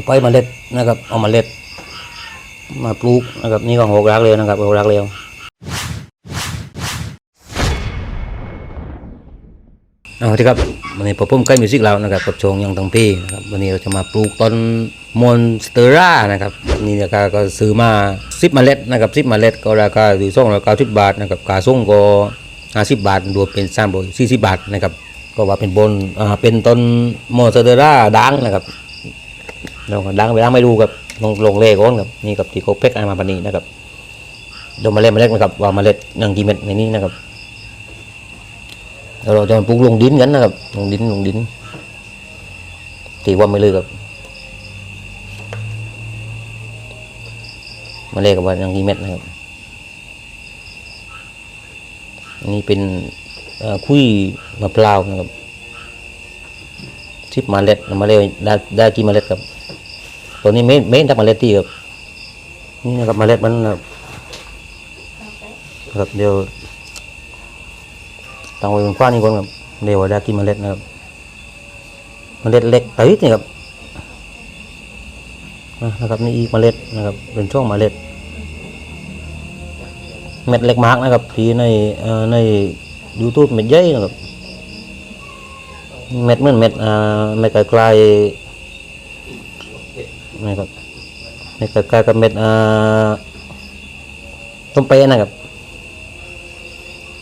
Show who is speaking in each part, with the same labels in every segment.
Speaker 1: เอาไปเมาเล็ดนะครับ เอาเมาเล็ด มาปลูกนะครับนี่ก็หกรักเร็วนะครับหกรักเร็วเอาที่ครับวันนี้ผมใกล้มิวสิกเรานะครับกับชงยังตังพี่นะครับวันนี้เราจะมาปลูกต้นมอนสเตอร่านะครับนี่ราคาก็ซื้อมาสิบเมล็ดนะครับสิบเมล็ดก็ราคาอยู่ส่งราคาสิบบาทนะครับกาส่งก็ห้าสิบบาทรวมเป็นสามร้อยสี่สิบบาทนะครับก็ว่าเป็นบนอ่าเป็นต้นมอนสเตอร่าดังนะครับ เราก็ดังไปดังไม่ดูกับลงลงเลก่อนครับนี่กับที่เขาเพ็กอามาปานีนะครับดี๋ยวมาเล็ดมาเล็ดนะครับว่าเมาเล็ดหนึ่งกี่เม็ดในนี้นะครับเดี๋ยวเราจะปลูกลงดินกันนะครับลงดินลงดินตีว่าไม่เลยครับมาเล็ดกับว่าหนึ่งกี่เม็ดนะครับนนี้เป็นคุยมะพร้าวนะครับ ชิบเมาเล็ดมาเล็ดได้ได้กี่เมล็ดครับตัวนี้ไม่ไม่ได้เมล็ดที่ครับนี่นะครับเมล็ดมันนะครับครับเดี๋ยวตั้งไว้บนฟ้านี่ก่อนครับเดี๋ยวได้กินเมล็ดนะครับเมล็ดเล็กติดนี่ครับอะนะครับนี่อีกเมล็ดนะครับเป็นช่วงเมล็ด เม็ดเล็กมากนะครับที่ในเอ่อในยูทูบเม็ดใหญ่นะครับ เม็ดเหมือนเม็ดอ่าเม็ดไกลๆนะครับเม็ดไกากับเม็ดอ่าต้มเปนะครับ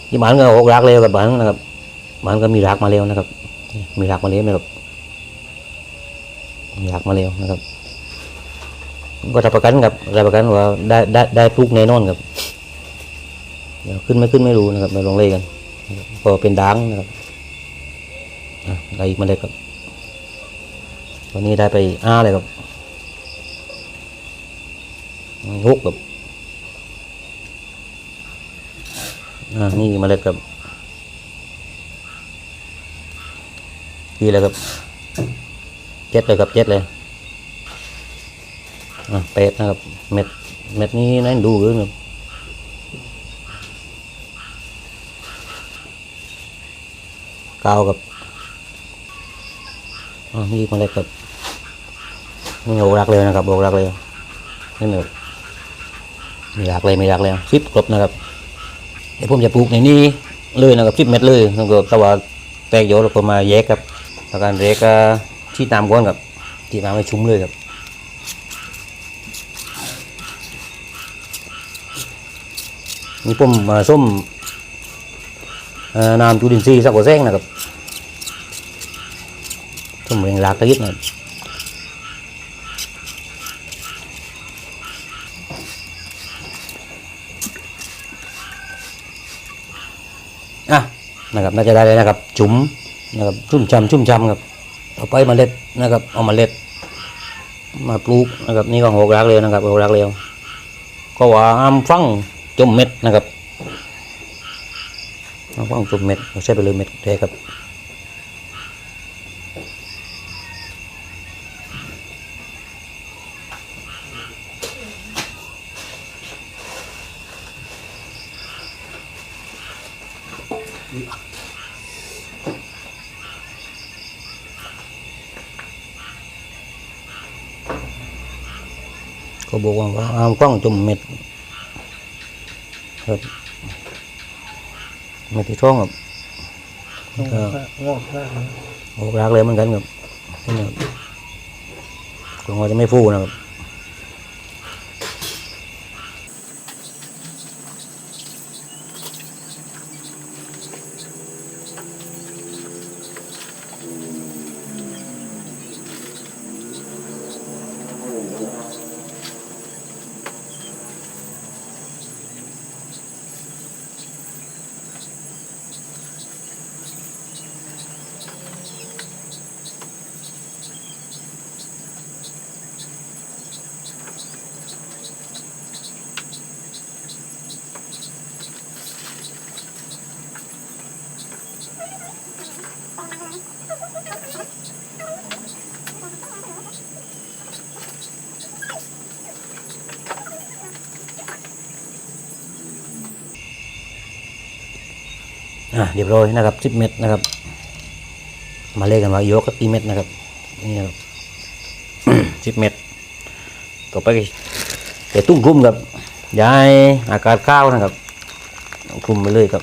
Speaker 1: ที่บ้านก็หกรักเร็วกับบ้านนะครับบ้านก็มีรักมาเร็วนะครับ มีรักมาเร็วนะครับมีรักมาเร็วนะครับ ก็รับประกันครับรับประกันว่าได้ได้ได้ปลูกแน่นอนครับเดี๋ยวขึ้นไม่ขึ้นไม่รู้นะครับเราลองเล่กันพอเป็นดังนะครับ อะได้อีกมาเลยครับ วันนี้ได้ไปอ้าเลยครับ hút กับอ่านี่มาเล็ดครับกี่เลยครับเจ็ดเลยครับเจ็ดเลยอ่าเป็ดนะครับเม็ดเม็ดนี้นั่นดูเลยครับเก้ากับ อ่านี่เล็ดครับนี่โอรักเลยนะครับโอรักเลยนี่หนึ่งม่อยากเลยไม่อยากเลยซิปครบนะครับเดี๋ยวผมจะปลูกในนี้เลยนะครับซิปเม็ดเลยนะครับแต่ว่าแตกโยนแล้วผมมาแยกครับแล้วการแยกก็ที่ตามก้อนครับที่มาไม่ชุ่มเลยครับนี่ผมมาส้มน้ำจูดินทรีย์สักกว่าแซงนะครับ ส้มเรียงรากตะยิดนะครับอะนะครับน่าจะได้เลยนะครับ จุ๋มนะครับชุ่มชำชุ่มชำครับเอาไปเมาเล็ดนะครับ เอาเมาเล็ด มาปลูกนะครับนี่ก็หกรักเร็วนะครับหกรักเร็วก็ว่าอ้ามฟังจุ่มเม็ดนะครับอ้ามฟังจุ่มเม็ดเราใช้ไปเลยเม็ดแท้ครับ ก็บอกว่าอ้ามฟังจุ่มเม็ดครับเม็ดที่ช่องครับก็
Speaker 2: งอกมากนะ
Speaker 1: หกรักเลยเหมือนกันครับนี่นะครับตัวงอจะไม่ฟูนะครับ อะเรียบร้อยนะครับสิบเม็ดนะครับ มาเลขกันว่ายกก็กี่เม็ดนะครับนี่ครับสิบเมตรก็ไปแต่ตุ้งคลุมครับย้ายอากาศข้าวนะครับคลุมไปเลยครับ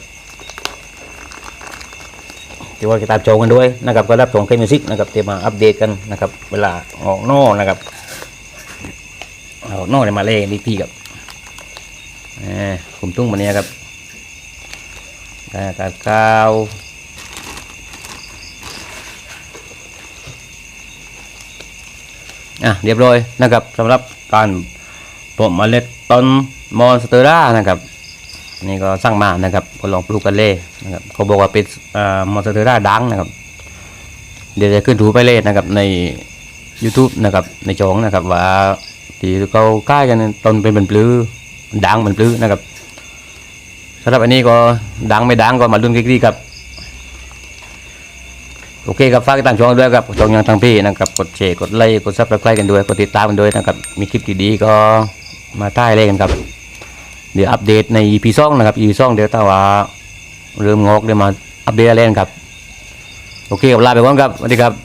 Speaker 1: เดี๋ยวว่าจะตามชมกันด้วยนะครับ ก็รับชมเคมิวสิกนะครับเดี๋ยวมาอัปเดตกันนะครับ เวลาออกนอกนะครับออกนอกเนี่ยมาเล่นอีกทีครับแหมคลุมตุ้งมาเนี้ยครับ กาศข้าวอะเรียบร้อยนะครับสำหรับการปลูกเมล็ดต้นมอนสเตอร่านะครับนี่ก็สร้างมานะครับก็ลองปลูกกันเล่นะครับเขาบอกว่าเป็นมอนสเตอร่าดังนะครับ เดี๋ยวจะขึ้นถูไปเล่นะครับใน YouTube นะครับในจองนะครับว่าที่เขาใกล้กันต้นเป็นเป็นปลื้อดังเป็นปลื้อนะครับ สำหรับอันนี้ก็ดังไม่ดังก็มาลุ้นกันดีครับโอเคครับฝากติดตามช่องด้วยครับช่องยังทางพี่นะครับกดแชร์กดไลค์กดซับสไครต์กันด้วยกดติดตามกันด้วยนะครับมีคลิปดีๆก็มาใต้เลยกันครับ เดี๋ยวอัปเดตใน EP สองนะครับ EP สองเดี๋ยวถ้าว่าเริ่มงอกเดี๋ยวมาอัปเดตอะไรกันครับโอเคครับลาไปก่อนครับสวัสดีครับ